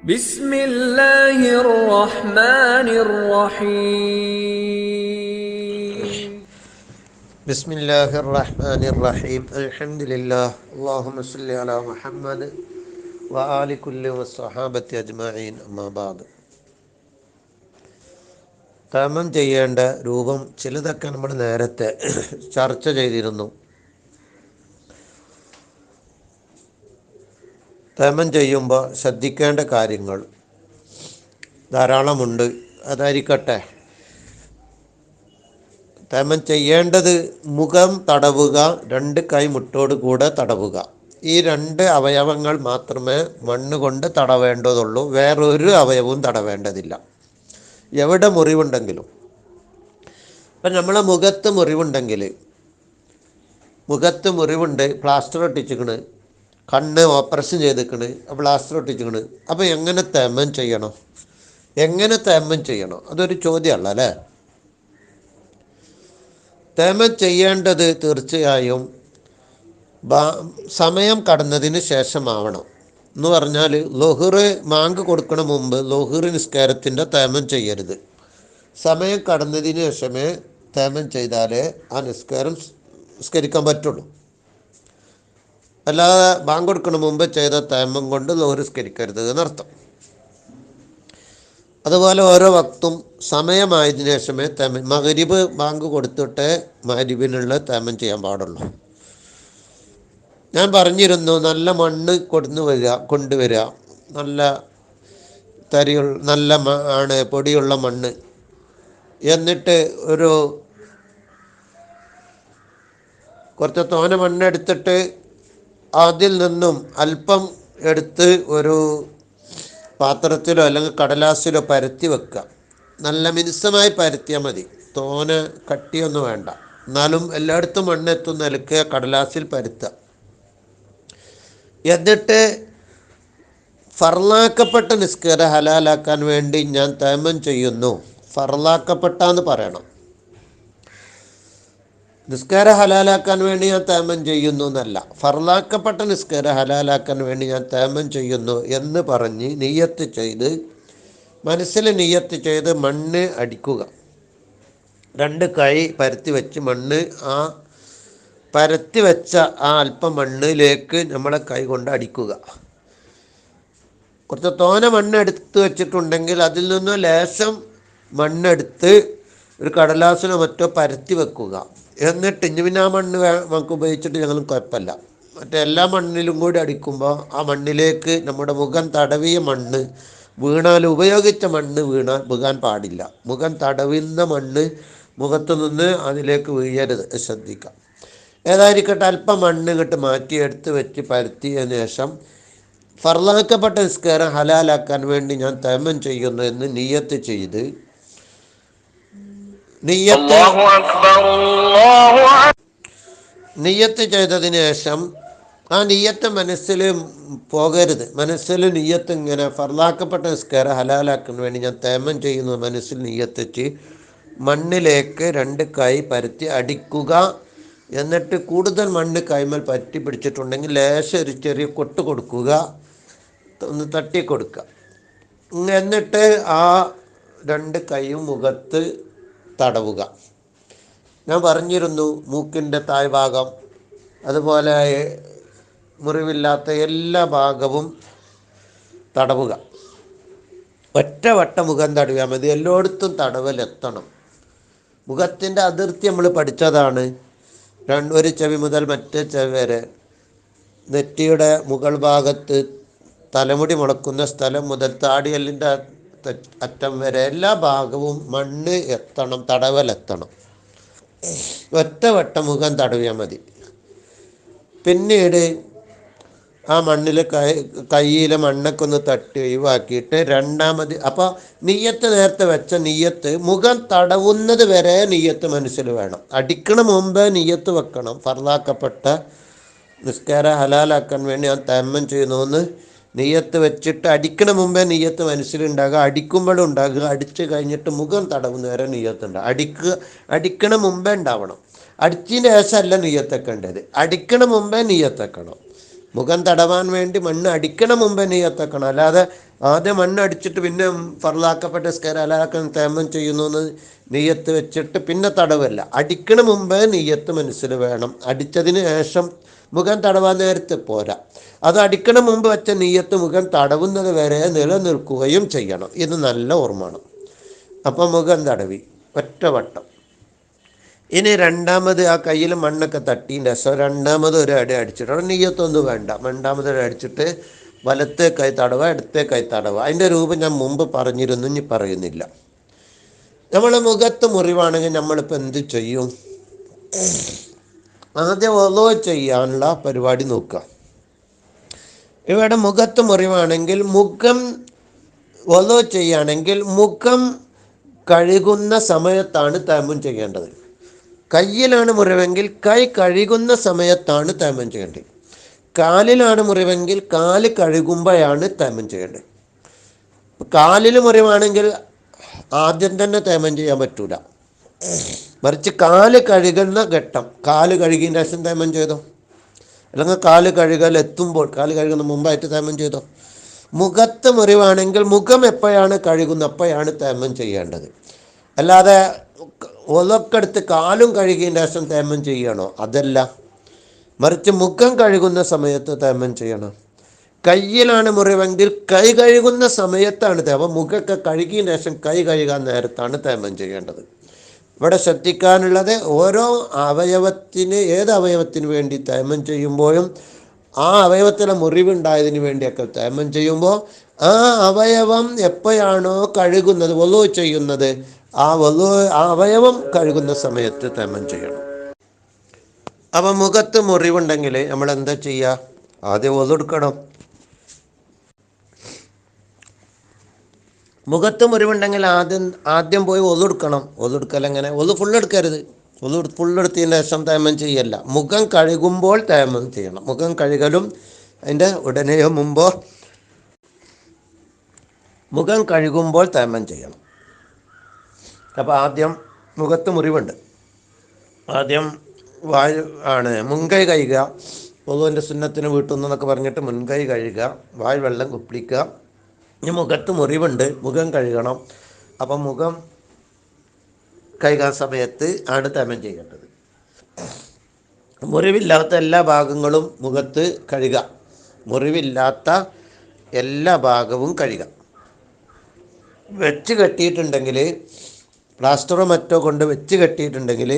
بسم الله الرحمن الرحيم بسم الله الرحمن الرحيم الحمد لله اللهم صل على محمد وآل كل والصحابة أجمعين أما بعد തമം ചെയ്യേണ്ട രൂപം ചിലതൊക്കെ നമ്മൾ നേരത്തെ ചർച്ച ചെയ്തിരുന്നു തമം ചെയ്യുമ്പോൾ ശ്രദ്ധിക്കേണ്ട കാര്യങ്ങൾ ധാരാളമുണ്ട്. അതായിരിക്കട്ടെ. തമം ചെയ്യേണ്ടത് മുഖം തടവുക രണ്ട് കൈ മുട്ടോട് കൂടെ തടവുക. ഈ രണ്ട് അവയവങ്ങൾ മാത്രമേ മണ്ണ് കൊണ്ട് തടവേണ്ടതുള്ളൂ. വേറൊരു അവയവവും തടവേണ്ടതില്ല. എവിടെ മുറിവുണ്ടെങ്കിലും. ഇപ്പം നമ്മളെ മുഖത്ത് മുറിവുണ്ടെങ്കിൽ മുഖത്ത് മുറിവുണ്ട് പ്ലാസ്റ്റർ ഒട്ടിച്ചിക്കണ് കണ്ണ് ഓപ്പറേഷൻ ചെയ്തിക്കണ് ബ്ലാസ്റ്റർ ഒട്ടിച്ചിക്കണ്. അപ്പോൾ എങ്ങനെ തേമം ചെയ്യണം? എങ്ങനെ തേമം ചെയ്യണം? അതൊരു ചോദ്യമല്ല അല്ലേ? തേമം ചെയ്യേണ്ടത് തീർച്ചയായും സമയം കടന്നതിന് ശേഷമാവണം. എന്ന് പറഞ്ഞാൽ ലൊഹറ് മാങ്ക് കൊടുക്കണ മുമ്പ് ലൊഹറ് നിസ്കാരത്തിന്റെ തേമം ചെയ്യരുത്. സമയം കടന്നതിന് ശേഷമേ തേമം ചെയ്താലേ ആ നിസ്കാരം നിസ്കരിക്കാൻ പറ്റുള്ളൂ. അല്ലാതെ ബാങ്ക് കൊടുക്കുന്ന മുമ്പ് ചെയ്ത തേമം കൊണ്ട് ലോഹറ് എന്നർത്ഥം. അതുപോലെ ഓരോ വക്തും സമയമായതിനു ശേഷമേ തേമൻ മകരിബ് ബാങ്ക് കൊടുത്തിട്ട് മകരിബിനുള്ള തേമം ചെയ്യാൻ പാടുള്ളൂ. ഞാൻ പറഞ്ഞിരുന്നു നല്ല മണ്ണ് കൊടുന്നു വരിക കൊണ്ടുവരിക നല്ല തരിയുള്ള നല്ല ആണ് പൊടിയുള്ള മണ്ണ് എന്നിട്ട് ഒരു കുറച്ച് തോന മണ്ണെടുത്തിട്ട് അതിൽ നിന്നും അല്പം എടുത്ത് ഒരു പാത്രത്തിലോ അല്ലെങ്കിൽ കടലാസിലോ പരത്തി വെക്കുക. നല്ല മിനുസമായി പരത്തിയാൽ മതി. തോന കട്ടിയൊന്നും വേണ്ട. എന്നാലും എല്ലായിടത്തും മണ്ണെത്തും നിലയ്ക്ക് കടലാസിൽ പരത്തുക. എന്നിട്ട് ഫർലാക്കപ്പെട്ട നിസ്കാരം ഹലാലാക്കാൻ വേണ്ടി ഞാൻ തേമം ചെയ്യുന്നു. ഫർലാക്കപ്പെട്ടാന്ന് പറയണം. നിസ്കാരം ഹലാലാക്കാൻ വേണ്ടി ഞാൻ തേമം ചെയ്യുന്നു എന്നല്ല. ഫർലാക്കപ്പെട്ട നിസ്കാരം ഹലാലാക്കാൻ വേണ്ടി ഞാൻ തേമം ചെയ്യുന്നു എന്ന് പറഞ്ഞ് നീയത്ത് ചെയ്ത് മനസ്സിൽ നീയത്ത് ചെയ്ത് മണ്ണ് അടിക്കുക. രണ്ട് കൈ പരത്തി വെച്ച് മണ്ണ് ആ പരത്തി വെച്ച ആ അല്പം മണ്ണിലേക്ക് നമ്മളെ കൈ കൊണ്ട് അടിക്കുക. കുറച്ച് തോന മണ്ണ് എടുത്ത് വെച്ചിട്ടുണ്ടെങ്കിൽ അതിൽ നിന്ന് ലേശം മണ്ണെടുത്ത് ഒരു കടലാസിനോ മറ്റോ പരത്തി വെക്കുക. എന്നിട്ട് ഇനി പിന്നെ ആ മണ്ണ് നമുക്ക് ഉപയോഗിച്ചിട്ട് ഞങ്ങളും കുഴപ്പമില്ല. മറ്റേ എല്ലാ മണ്ണിലും കൂടി അടിക്കുമ്പോൾ ആ മണ്ണിലേക്ക് നമ്മുടെ മുഖം തടവിയ മണ്ണ് വീണാൽ ഉപയോഗിച്ച മണ്ണ് വീണാൽ വീകാൻ പാടില്ല. മുഖം തടവുന്ന മണ്ണ് മുഖത്ത് നിന്ന് അതിലേക്ക് വീഴരുത്. ശ്രദ്ധിക്കാം. ഏതായിരിക്കട്ടെ അല്പം മണ്ണ് ഇങ്ങോട്ട് മാറ്റി എടുത്ത് വെച്ച് പരത്തിയതിനു ശേഷം ഫർലാക്കപ്പെട്ട നിസ്കാരം ഹലാലാക്കാൻ വേണ്ടി ഞാൻ തേമം ചെയ്യുന്നു എന്ന് നീയത്ത് ചെയ്ത് നെയ്യത്ത് നെയ്യത്ത് ചെയ്തതിന് ശേഷം ആ നെയ്യത്ത് മനസ്സിൽ പോകരുത്. മനസ്സിൽ നെയ്യത്ത് ഇങ്ങനെ ഫർലാക്കപ്പെട്ട നിസ്കാരം ഹലാലാക്കുന്ന വേണ്ടി ഞാൻ തേമം ചെയ്യുന്ന മനസ്സിൽ നെയ്യത്തെച്ച് മണ്ണിലേക്ക് രണ്ട് കൈ പരത്തി അടിക്കുക. എന്നിട്ട് കൂടുതൽ മണ്ണ് കൈമൽ പറ്റി പിടിച്ചിട്ടുണ്ടെങ്കിൽ ലേശം ഒരു ചെറിയ കൊട്ട് കൊടുക്കുക. ഒന്ന് തട്ടി കൊടുക്കുക. എന്നിട്ട് ആ രണ്ട് കൈയും മുഖത്ത് തടവുക. ഞാൻ പറഞ്ഞിരുന്നു മൂക്കിന്റെ താഴ്ഭാഗം അതുപോലെ മുറിവില്ലാത്ത എല്ലാ ഭാഗവും തടവുക. ഒറ്റ വട്ട മുഖം തടവിയാൽ മതി. എല്ലായിടത്തും തടവലെത്തണം മുഖത്തിന്റെ അതിർത്തി നമ്മൾ പഠിച്ചതാണ്. രണ്ട് ഒരു ചെവി മുതൽ മറ്റേ ചെവി വരെ നെറ്റിയുടെ മുകൾ ഭാഗത്ത് തലമുടി മുളക്കുന്ന സ്ഥലം മുതൽ താടിയല്ലിന്റെ അറ്റം വരെ എല്ലാ ഭാഗവും മണ്ണ് എത്തണം തടവലെത്തണം. ഒറ്റ വട്ടം മുഖം തടവിയാൽ മതി. പിന്നീട് ആ മണ്ണിൽ കൈ കയ്യിലെ മണ്ണൊക്കെ ഒന്ന് തട്ടി ഒഴിവാക്കിയിട്ട് രണ്ടാമത് അപ്പോൾ നീയത്ത് നേരത്തെ വെച്ച നീയത്ത് മുഖം തടവുന്നത് വരെ നീയത്ത് മനസ്സിൽ വേണം. അടിക്കണ മുമ്പ് നീയത്ത് വെക്കണം. ഫർദാക്കപ്പെട്ട നിസ്കാരം ഹലാലാക്കാൻ വേണ്ടി ഞാൻ തേമ്മം ചെയ്യുന്നു നെയ്യത്ത് വെച്ചിട്ട് അടിക്കണ മുമ്പേ നെയ്യത്ത് മനസ്സിലുണ്ടാകുക അടിക്കുമ്പോഴും ഉണ്ടാകുക അടിച്ച് കഴിഞ്ഞിട്ട് മുഖം തടവുന്ന തടവുന്നവരെ നെയ്യത്തുണ്ട് അടിക്കുക അടിക്കണ മുമ്പേ ഉണ്ടാവണം. അടിച്ചതിന് ശേഷമല്ല നെയ്യത്തെക്കേണ്ടത് അടിക്കണ മുമ്പേ നെയ്യത്തെക്കണം മുഖം തടവാൻ വേണ്ടി മണ്ണ് അടിക്കണ മുമ്പേ നെയ്യത്തെക്കണം അല്ലാതെ ആദ്യം മണ്ണ് അടിച്ചിട്ട് പിന്നെ ഫറലാക്കപ്പെട്ട സ്കേർ അലാക്കം തേമം ചെയ്യുന്നു എന്ന് നെയ്യത്ത് വെച്ചിട്ട് പിന്നെ തടവല്ല. അടിക്കണ മുമ്പേ നെയ്യത്ത് മനസ്സിൽ വേണം. അടിച്ചതിന് ശേഷം മുഖം തടവാൻ നേരത്തെ പോരാ. അത് അടിക്കണ മുമ്പ് വെച്ച നെയ്യത്ത് മുഖം തടവുന്നത് വരെ നിലനിൽക്കുകയും ചെയ്യണം. ഇത് നല്ല ഓർമ്മയാണ്. അപ്പം മുഖം തടവി. ഒറ്റവട്ടം ഇനി രണ്ടാമത് ആ കയ്യിൽ മണ്ണൊക്കെ തട്ടിന്റെ രസം രണ്ടാമത് ഒരു അടി അടിച്ചിട്ട് നെയ്യത്തൊന്നും വേണ്ട. രണ്ടാമത് ഒരു അടിച്ചിട്ട് വലത്തെ കൈ തടവ ഇടത്തെ കൈ തടവ. അതിന്റെ രൂപം ഞാൻ മുമ്പ് പറഞ്ഞിരുന്നു ഇനി പറയുന്നില്ല. നമ്മൾ മുഖത്ത് മുറിവാണെങ്കിൽ നമ്മളിപ്പോൾ എന്ത് ചെയ്യും? ആദ്യം ഒലോ ചെയ്യാനുള്ള പരിപാടി നോക്കുക. ഇവിടെ മുഖത്ത് മുറിവാണെങ്കിൽ മുഖം വലോ ചെയ്യുകയാണെങ്കിൽ മുഖം കഴുകുന്ന സമയത്താണ് തേമം ചെയ്യേണ്ടത്. കയ്യിലാണ് മുറിവെങ്കിൽ കൈ കഴുകുന്ന സമയത്താണ് തേമം ചെയ്യേണ്ടത്. കാലിലാണ് മുറിവെങ്കിൽ കാൽ കഴുകുമ്പോഴാണ് തേമം ചെയ്യേണ്ടത്. കാലിൽ മുറിവാണെങ്കിൽ ആദ്യം തന്നെ തേമം ചെയ്യാൻ പറ്റൂല. മറിച്ച് കാൽ കഴുകുന്ന ഘട്ടം. കാൽ കഴുകിയ ശേഷം തേമം ചെയ്തോ? അല്ലെങ്കിൽ കാൽ കഴുകൽ എത്തുമ്പോൾ കാൽ കഴുകുന്ന മുമ്പായിട്ട് തേമം ചെയ്തോ? മുഖത്ത് മുറിവാണെങ്കിൽ മുഖം എപ്പോഴാണ് കഴുകുന്നത്? അപ്പോഴാണ് തേമം ചെയ്യേണ്ടത്. അല്ലാതെ ഒലക്കെടുത്ത് കാലും കഴുകിയതിന്റെ ശേഷം തേമം ചെയ്യണോ? അതല്ല. മറിച്ച് മുഖം കഴുകുന്ന സമയത്ത് തേമം ചെയ്യണം. കയ്യിലാണ് മുറിവെങ്കിൽ കൈ കഴുകുന്ന സമയത്താണ് തേമം. മുഖമൊക്കെ കഴുകിയതിന് ശേഷം കൈ കഴുകാൻ നേരത്താണ് തേമം ചെയ്യേണ്ടത്. ഇവിടെ ശ്രദ്ധിക്കാനുള്ളത് ഓരോ അവയവത്തിന് ഏത് അവയവത്തിന് വേണ്ടി തേമം ചെയ്യുമ്പോഴും ആ അവയവത്തിലെ മുറിവുണ്ടായതിന് വേണ്ടിയൊക്കെ തേമം ചെയ്യുമ്പോൾ ആ അവയവം എപ്പോഴാണോ കഴുകുന്നത് വലു ചെയ്യുന്നത് ആ വലു ആ അവയവം കഴുകുന്ന സമയത്ത് തേമം ചെയ്യണം. അപ്പം മുഖത്ത് മുറിവുണ്ടെങ്കിൽ നമ്മൾ എന്താ ചെയ്യുക? ആദ്യം ഒതെടുക്കണം മുഖത്ത് മുറിവുണ്ടെങ്കിൽ ആദ്യം ആദ്യം പോയി ഒതുടുക്കണം ഒതുടുക്കൽ എങ്ങനെ? ഒതു ഫുള്ളെടുക്കരുത് ഒതു ഫുള്ളെടുത്തതിന് ശേഷം തേമം ചെയ്യല്ല. മുഖം കഴുകുമ്പോൾ തേമം ചെയ്യണം. മുഖം കഴുകലും അതിന്റെ ഉടനെയോ മുമ്പോ മുഖം കഴുകുമ്പോൾ തേമം ചെയ്യണം. അപ്പോൾ ആദ്യം മുഖത്ത് മുറിവുണ്ട്. ആദ്യം വായു ആണ് മുൻകൈ കഴുകുക. പൊതുവിന്റെ സുന്നത്തിന് വീട്ടുന്നൊക്കെ പറഞ്ഞിട്ട് മുൻകൈ കഴുകുക. വായ് വെള്ളം കുപ്പിളിക്കുക. ഇനി മുഖത്ത് മുറിവുണ്ട്. മുഖം കഴുകണം. അപ്പം മുഖം കഴുകാൻ സമയത്ത് ആണ് തമം ചെയ്യേണ്ടത്. മുറിവില്ലാത്ത എല്ലാ ഭാഗങ്ങളും മുഖത്ത് കഴുക മുറിവില്ലാത്ത എല്ലാ ഭാഗവും കഴുക വെച്ച് കെട്ടിയിട്ടുണ്ടെങ്കിൽ പ്ലാസ്റ്ററോ മറ്റോ കൊണ്ട് വെച്ച് കെട്ടിയിട്ടുണ്ടെങ്കിൽ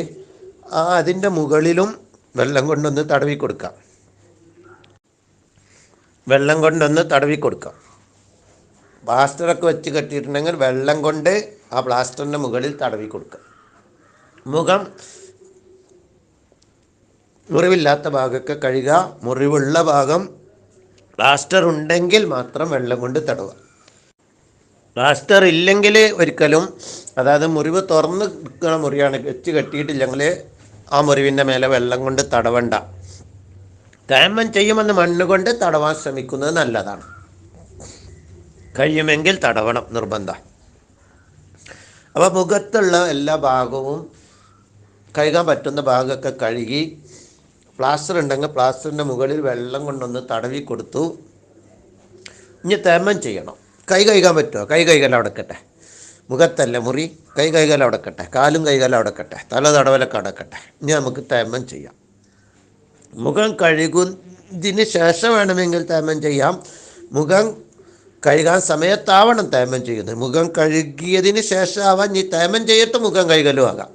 ആ അതിന്റെ മുകളിലും വെള്ളം കൊണ്ടൊന്ന് തടവി കൊടുക്കാം വെള്ളം കൊണ്ടൊന്ന് തടവി കൊടുക്കാം പ്ലാസ്റ്ററൊക്കെ വെച്ച് കെട്ടിയിട്ടുണ്ടെങ്കിൽ വെള്ളം കൊണ്ട് ആ പ്ലാസ്റ്ററിന്റെ മുകളിൽ തടവി കൊടുക്കുക. മുഖം മുറിവില്ലാത്ത ഭാഗമൊക്കെ കഴുകുക. മുറിവുള്ള ഭാഗം പ്ലാസ്റ്റർ ഉണ്ടെങ്കിൽ മാത്രം വെള്ളം കൊണ്ട് തടവുക. പ്ലാസ്റ്റർ ഇല്ലെങ്കിൽ ഒരിക്കലും അതായത് മുറിവ് തുറന്ന് നിൽക്കുന്ന മുറിയാണ് വെച്ച് കെട്ടിയിട്ടില്ലെങ്കിൽ ആ മുറിവിന്റെ മേലെ വെള്ളം കൊണ്ട് തടവണ്ട. തേമം ചെയ്യുമെന്ന് മണ്ണ് കൊണ്ട് തടവാൻ ശ്രമിക്കുന്നത് നല്ലതാണ്. കഴിയുമെങ്കിൽ തടവണം നിർബന്ധം. അപ്പോൾ മുഖത്തുള്ള എല്ലാ ഭാഗവും കഴുകാൻ പറ്റുന്ന ഭാഗമൊക്കെ കഴുകി പ്ലാസ്റ്റർ ഉണ്ടെങ്കിൽ പ്ലാസ്റ്ററിന്റെ മുകളിൽ വെള്ളം കൊണ്ടൊന്ന് തടവി കൊടുത്തു. ഇനി തേമം ചെയ്യണം. കൈ കഴുകാൻ പറ്റുമോ കൈ കൈകാലം അടക്കട്ടെ മുഖത്തല്ല മുറി കൈ കൈകാലം അടക്കട്ടെ കാലും കൈകാലം അടക്കട്ടെ തല തടവലൊക്കെ അടക്കട്ടെ ഇനി നമുക്ക് തേമം ചെയ്യാം. മുഖം കഴുകുന്നതിന് ശേഷം വേണമെങ്കിൽ തേമം ചെയ്യാം. മുഖം കഴുകാൻ സമയത്താവണം തേമം ചെയ്യുന്നത്. മുഖം കഴുകിയതിന് ശേഷമാവാൻ നീ തേമം ചെയ്തിട്ട് മുഖം കഴുകലും ആകാം.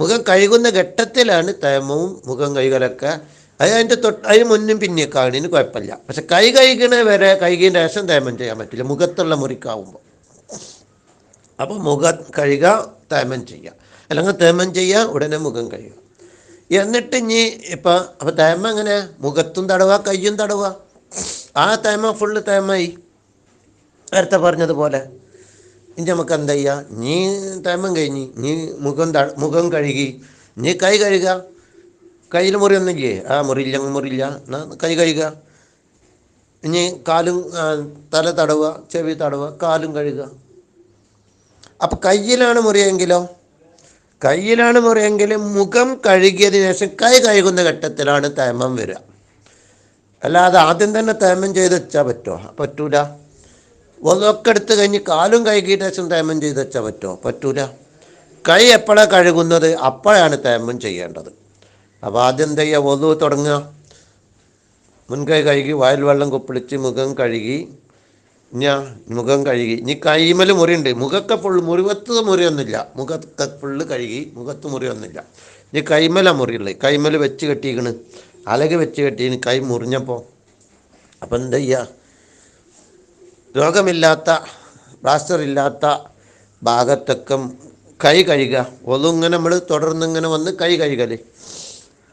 മുഖം കഴുകുന്ന ഘട്ടത്തിലാണ് തേമവും മുഖം കഴുകലൊക്കെ. അത് അതിന്റെ തൊട്ട് അതിന് മുന്നും പിന്നെ കാണിന് കുഴപ്പമില്ല. പക്ഷെ കൈ കഴുകണ വരെ കഴുകിയതിന് ശേഷം തേമം ചെയ്യാൻ പറ്റില്ല. മുഖത്തുള്ള മുറിക്കാവുമ്പോൾ അപ്പോൾ മുഖം കഴുകുക തേമം ചെയ്യുക. അല്ലെങ്കിൽ തേമം ചെയ്യുക ഉടനെ മുഖം കഴുകുക. എന്നിട്ട് ഇനി ഇപ്പം അപ്പോൾ തേമ എങ്ങനെ? മുഖത്തും തടവുക കയ്യും തടവുക. ആ തേമ ഫുള്ള് തേമായി നേരത്തെ പറഞ്ഞതുപോലെ ഇനി നമുക്ക് എന്താ ചെയ്യുക നീ തേമം കഴിഞ്ഞ് നീ മുഖം മുഖം കഴുകി നീ കൈ കഴുകുക കയ്യിൽ മുറിയൊന്നുമില്ലേ ആ മുറിയില്ല മുറിയില്ല. കൈ കഴുകുക ഇനി കാലും തല തടവുക ചെവി തടവുക കാലും കഴുകുക. അപ്പം കയ്യിലാണ് മുറിയെങ്കിലോ? കയ്യിലാണ് മുറിയെങ്കിൽ മുഖം കഴുകിയതിനു ശേഷം കൈ കഴുകുന്ന ഘട്ടത്തിലാണ് തേമം വരിക. അല്ലാതെ ആദ്യം തന്നെ തേമം ചെയ്ത് വെച്ചാൽ പറ്റുമോ പറ്റൂല. ഒന്നൊക്കെ എടുത്ത് കഴിഞ്ഞ് കാലും കൈ കീട്ടേശം തേമം ചെയ്ത് വെച്ചാൽ പറ്റുമോ പറ്റൂല. കൈ എപ്പോഴാണ് കഴുകുന്നത്? അപ്പോഴാണ് തേമം ചെയ്യേണ്ടത്. അപ്പോൾ ആദ്യം എന്ത് ചെയ്യുക ഒതു തുടങ്ങുക. മുൻകൈ കഴുകി വായൽ വെള്ളം കുപ്പിളിച്ച് മുഖം കഴുകി ഞാ മുഖം കഴുകി. ഇനി കൈമൽ മുറിയുണ്ട്. മുഖക്കെ ഫുൾ മുറിവത്ത് മുറിയൊന്നുമില്ല. മുഖത്തെ ഫുള്ള് കഴുകി മുഖത്ത് മുറിയൊന്നുമില്ല. ഇനി കൈമല മുറിയുള്ളത് കൈമൽ വെച്ച് കെട്ടിയിക്കണ് അലക് വെച്ച് കെട്ടി കൈ മുറിഞ്ഞപ്പോൾ അപ്പം എന്താ ചെയ്യുക രോഗമില്ലാത്ത പ്ലാസ്റ്റർ ഇല്ലാത്ത ഭാഗത്തൊക്കെ കൈ കഴുകുക. ഒതുങ്ങനെ നമ്മൾ തുടർന്ന് ഇങ്ങനെ വന്ന് കൈ കഴുകൽ.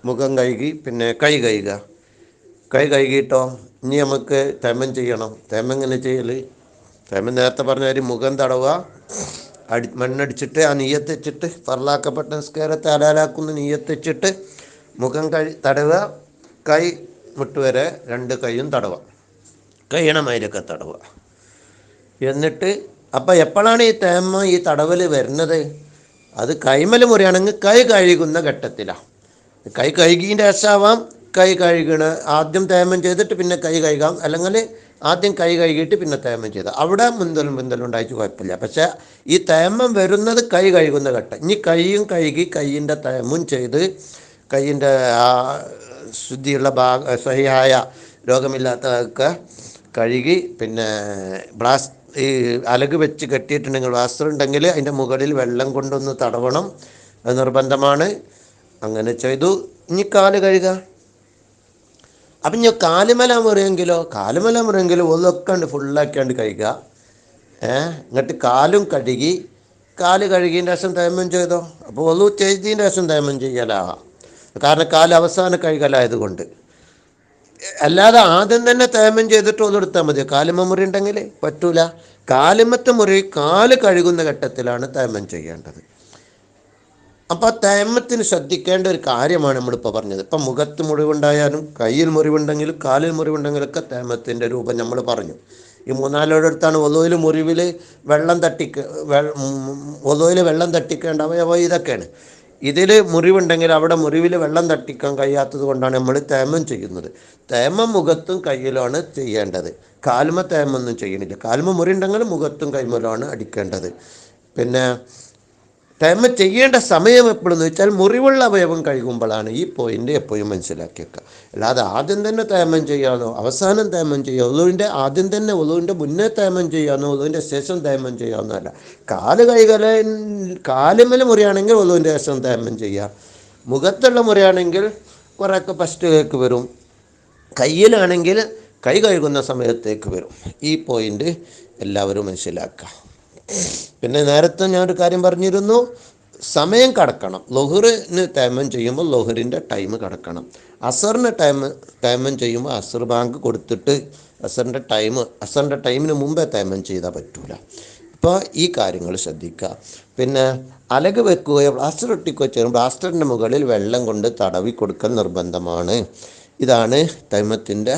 മുഖം കഴുകി പിന്നെ കൈ കഴുകുക. കൈ കഴുകിയിട്ടോ ഇനി നമുക്ക് തേമം ചെയ്യണം. തേമം ഇങ്ങനെ ചെയ്യൽ തേമം നേരത്തെ പറഞ്ഞ ഒരു മുഖം തടവുക. അടി മണ്ണടിച്ചിട്ട് ആ നീയത്തെച്ചിട്ട് വെച്ചിട്ട് ഫറലാക്കപ്പെട്ട നിസ്കാരത്തെ അലാലാക്കുന്ന നീയത്തെച്ചിട്ട് മുഖം കഴി തടവുക. കൈ മുട്ടുവരെ രണ്ട് കൈയും തടവുക. കൈയണമായിരൊക്കെ തടവുക. എന്നിട്ട് അപ്പം എപ്പോഴാണ് ഈ തേമ ഈ തടവൽ വരുന്നത്? അത് കൈമൽ മുറിയാണെങ്കിൽ കൈ കഴുകുന്ന ഘട്ടത്തിലാണ് കൈ കഴുകിന്റെ ശേഷമാവാം കൈ കഴുകണ ആദ്യം തേമം ചെയ്തിട്ട് പിന്നെ കൈ കഴുകാം. അല്ലെങ്കിൽ ആദ്യം കൈ കഴുകിയിട്ട് പിന്നെ തേമം ചെയ്ത്. അവിടെ മുന്തലും മുന്തലും ഉണ്ടായിട്ട് കുഴപ്പമില്ല. പക്ഷേ ഈ തേമം വരുന്നത് കൈ കഴുകുന്ന ഘട്ടം. ഇനി കൈയും കഴുകി കൈയിന്റെ തേമും ചെയ്ത് കൈയിന്റെ ആ ശുദ്ധിയുള്ള ഭാഗ സഹിയായ രോഗമില്ലാത്തതൊക്കെ കഴുകി പിന്നെ ബ്ലാസ് ഈ അലക് വെച്ച് കെട്ടിയിട്ടുണ്ടെങ്കിൽ വാസ്ത്രം ഉണ്ടെങ്കിൽ അതിന്റെ മുകളിൽ വെള്ളം കൊണ്ടൊന്ന് തടവണം. അത് നിർബന്ധമാണ്. അങ്ങനെ ചെയ്തു. ഇനി കാൽ കഴുകുക അപ്പം ഇനി കാലുമല മുറിയെങ്കിലോ കാലുമല മുറിയെങ്കിലോ ഒന്നൊക്കെ ഉണ്ട് ഫുള്ളാക്കിയാണ്ട് കഴുകുക. ഏ? എന്നിട്ട് കാലും കഴുകി. കാൽ കഴുകിയതിന്റെ ശേഷം തേമം ചെയ്തോ? അപ്പോൾ ഒന്നു ചെയ്തതിന്റെ ശേഷം തേമം ചെയ്യലാ. കാരണം കാൽ അവസാനം കഴുകലായതുകൊണ്ട് അല്ലാതെ ആദ്യം തന്നെ തേമം ചെയ്തിട്ട് ഒന്ന് എടുത്താൽ മതി. കാലിമ മുറി ഉണ്ടെങ്കിൽ പറ്റൂല. കാലിമത്തെ മുറി കാൽ കഴുകുന്ന ഘട്ടത്തിലാണ് തേമം ചെയ്യേണ്ടത്. അപ്പോൾ തേമത്തിന് ശ്രദ്ധിക്കേണ്ട ഒരു കാര്യമാണ് നമ്മളിപ്പോൾ പറഞ്ഞത്. ഇപ്പം മുഖത്ത് മുറിവുണ്ടായാലും കയ്യിൽ മുറിവുണ്ടെങ്കിലും കാലിൽ മുറിവുണ്ടെങ്കിലൊക്കെ തേമത്തിന്റെ രൂപം നമ്മൾ പറഞ്ഞു. ഈ മൂന്നാലോടടുത്താണ് ഒലോയിൽ മുറിവിൽ വെള്ളം തട്ടി ഒലോയിൽ വെള്ളം തട്ടിക്കേണ്ട അവയവ ഇതൊക്കെയാണ്. ഇതിൽ മുറിവുണ്ടെങ്കിൽ അവിടെ മുറിവിൽ വെള്ളം തട്ടിക്കാൻ കഴിയാത്തത് കൊണ്ടാണ് നമ്മൾ തേമം ചെയ്യുന്നത്. തേമം മുഖത്തും കയ്യിലുമാണ് ചെയ്യേണ്ടത്. കാൽമ തേമൊന്നും ചെയ്യണില്ല കാൽമ മുറി ഉണ്ടെങ്കിൽ മുഖത്തും കൈമലുമാണ് അടിക്കേണ്ടത്. പിന്നെ തേമ ചെയ്യേണ്ട സമയം എപ്പോഴെന്ന് വെച്ചാൽ മുറിവുള്ള അവയവം കഴുകുമ്പോഴാണ് ഈ പോയിന്റ് എപ്പോഴും മനസ്സിലാക്കി വെക്കുക അല്ലാതെ ആദ്യം തന്നെ തേമം ചെയ്യാനോ അവസാനം തേമം ചെയ്യാം ഒതുവിന്റെ ആദ്യം തന്നെ ഒതുവിന്റെ മുന്നേ തേമം ചെയ്യാനോ ഒതുവിന്റെ ശേഷം തേമം ചെയ്യാമെന്നോ അല്ല. കാൽ കൈകല കാലുമല മുറിയാണെങ്കിൽ ഒതുവിന്റെ ശേഷം തേമം ചെയ്യുക മുഖത്തുള്ള മുറിയാണെങ്കിൽ കുറേയൊക്കെ ഫസ്റ്റിലേക്ക് വരും. കയ്യിലാണെങ്കിൽ കൈ കഴുകുന്ന സമയത്തേക്ക് വരും. ഈ പോയിന്റ് എല്ലാവരും മനസ്സിലാക്കുക. പിന്നെ നേരത്തെ ഞാൻ ഒരു കാര്യം പറഞ്ഞിരുന്നു സമയം കടക്കണം. ലൊഹറിന് തേമം ചെയ്യുമ്പോൾ ലൊഹറിന്റെ ടൈം കടക്കണം. അസറിന് ടൈം തേമം ചെയ്യുമ്പോൾ അസർ ബാങ്ക് കൊടുത്തിട്ട് അസറിന്റെ ടൈം അസറിന്റെ ടൈമിന് മുമ്പേ തേമം ചെയ്താൽ പറ്റൂല. ഇപ്പോൾ ഈ കാര്യങ്ങൾ ശ്രദ്ധിക്കുക പിന്നെ അലക് വെക്കുകയോ പ്ലാസ്റ്റർ ഒട്ടിക്കുകയോ ചെയ്യുമ്പോൾ പ്ലാസ്റ്ററിന്റെ മുകളിൽ വെള്ളം കൊണ്ട് തടവി കൊടുക്കൽ നിർബന്ധമാണ്. ഇതാണ് തൈമത്തിന്റെ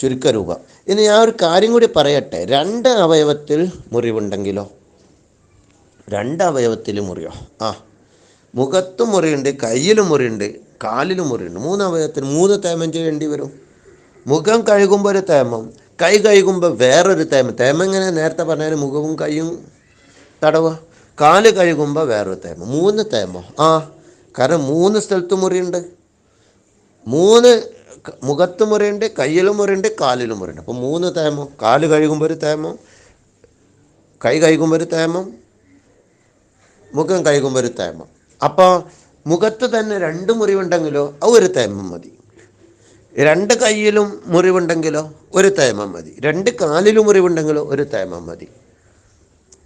ചുരുക്കരൂപം. ഇനി ഞാൻ ഒരു കാര്യം കൂടി പറയട്ടെ. രണ്ട് അവയവത്തിൽ മുറിവുണ്ടെങ്കിലോ? രണ്ട് അവയവത്തിൽ മുറിയോ? ആ. മുഖത്തും മുറിയുണ്ട് കയ്യിലും മുറിയുണ്ട് കാലിലും മുറിയുണ്ട്. മൂന്ന് അവയവത്തിൽ മൂന്ന് തേമം ചെയ്യേണ്ടി വരും. മുഖം കഴുകുമ്പോൾ ഒരു തേമം കൈ കഴുകുമ്പോൾ വേറൊരു തേമം. തേമം ഇങ്ങനെ നേരത്തെ പറഞ്ഞാൽ മുഖവും കൈയും തടവുക കാൽ കഴുകുമ്പോൾ വേറൊരു തേമം. മൂന്ന് തേമോ. ആ. കാരണം മൂന്ന് സ്ഥലത്ത് മുറിയുണ്ട്. മൂന്ന് മുഖത്ത് മുറിയുണ്ട് കയ്യിലും മുറിയുണ്ട് കാലിലും മുറിയുണ്ട്. അപ്പോൾ മൂന്ന് തേമം കാൽ കഴുകുമ്പോൾ ഒരു തേമം കൈ കഴുകുമ്പോൾ ഒരു തേമം മുഖം കഴുകുമ്പോൾ ഒരു തേമം. അപ്പോൾ മുഖത്ത് തന്നെ രണ്ട് മുറിവുണ്ടെങ്കിലോ അത് ഒരു തേമം മതി. രണ്ട് കയ്യിലും മുറിവുണ്ടെങ്കിലോ ഒരു തേമം മതി. രണ്ട് കാലിലും മുറിവുണ്ടെങ്കിലോ ഒരു തേമം മതി.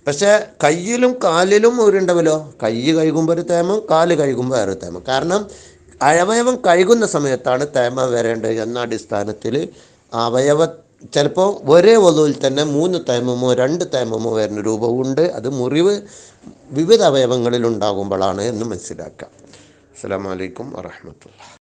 പക്ഷേ കയ്യിലും കാലിലും മുറിവുണ്ടെങ്കിലോ കൈ കഴുകുമ്പോൾ ഒരു തേമം കാൽ കഴുകുമ്പോൾ വേറെ തേമം. കാരണം അവയവം കഴുകുന്ന സമയത്താണ് തേമ വരേണ്ടത് എന്ന അടിസ്ഥാനത്തിൽ അവയവ ചിലപ്പോൾ ഒരേ വധുവിൽ തന്നെ മൂന്ന് തേമമോ രണ്ട് തേമമോ വരുന്ന രൂപമുണ്ട്. അത് മുറിവ് വിവിധ അവയവങ്ങളിൽ ഉണ്ടാകുമ്പോഴാണ് എന്ന് മനസ്സിലാക്കാം. അസ്സാം വലൈക്കും വാഹമത്തുള്ള